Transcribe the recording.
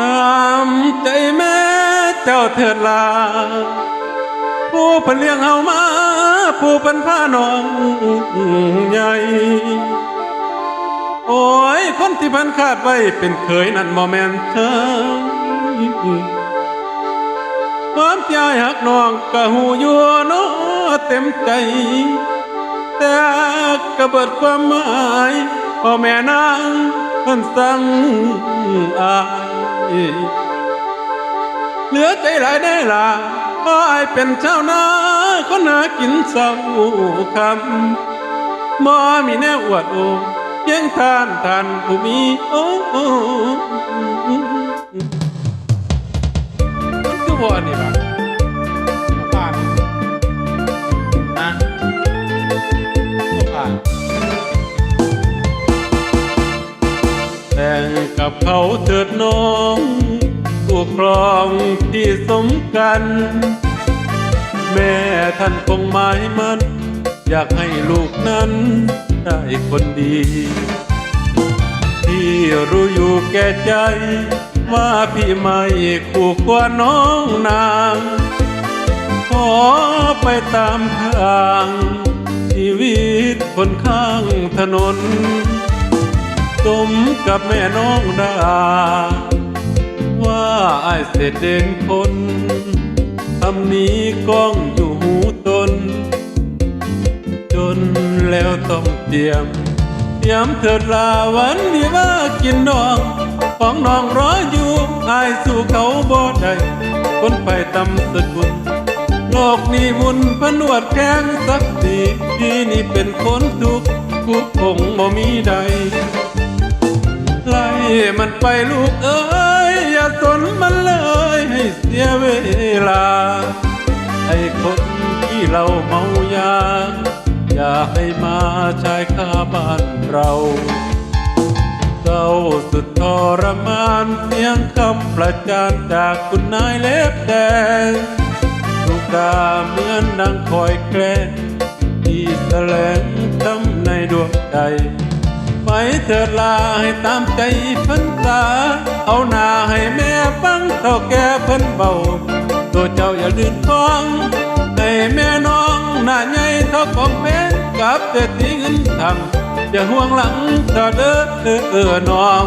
ตามใจแม่เจ้าเถิดลา ผู้เพันเลี้ยงเฮามา ผู้เพันพาน้องใหญ่ โอ้ย คนที่พันคาดไว้เป็นเคยนั่นบ่แม่นเธอความใจหักน้องกะหูยู่เนาะเต็มใจ แต่กระเบิดความหมายพ่อแม่นางเพิ่นสั่งอาย เหลือใจหลายได้ล่ะอ้ายเป็นชานาคนหากินเศร้าคำบ่มีแนวอวดโอเพียงทานทานผู้มีโอ้โอ้มันคือบ่อันนี้ล่ะผ่านนะผ่านแต่ กับเขาเถิดน้องผู้ครองที่สมกัน แม่ท่านคงหมายมัน อยากให้ลูกนั้นได้คนดี ที่รู้อยู่แก่ใจ ว่าพี่ไม่คู่ควรน้องนาง ขอไปตามทาง ชีวิตคนข้างถนน มกับแม่น้องดา ว่าไอ้ายเสด็จเด่นคนทำนี้ก้องอยู่หูตน จนแล้วต้องเตรียม เตรียมเถิดลาวันที่ว่ากินน้องของน้องรออยู่อายสู่เขาบ่ได้คนไปตำสกุลโลกนี้มุนพนวดแข้งสักทีพี่นี่เป็นคนทุกข์กูคงบ่มีใด มันไปลูกเอ้ย อย่าสนมันเลยให้เสียเวลา ไอ้คนที่เราเมายา อย่าให้มาชายคาบ้านเราเศร้าสุดทรมานเสียงคำประจานจากคุณนายเล็บแดงลูกดาเหมือนนางคอยแกล้งที่แสลงทำในดวงใจ ไปเถิดลาให้ตามใจพันตา เอาหน้าให้แม่ฟังเท่าแก่เพิ่นเบา ตัวเจ้าอย่าลืมท้องให้แม่น้องหน้าใหญ่เท่าของแม่กับเศรษฐีเงินทำอย่าห่วงหลังเธอเด้อเออเออน้อง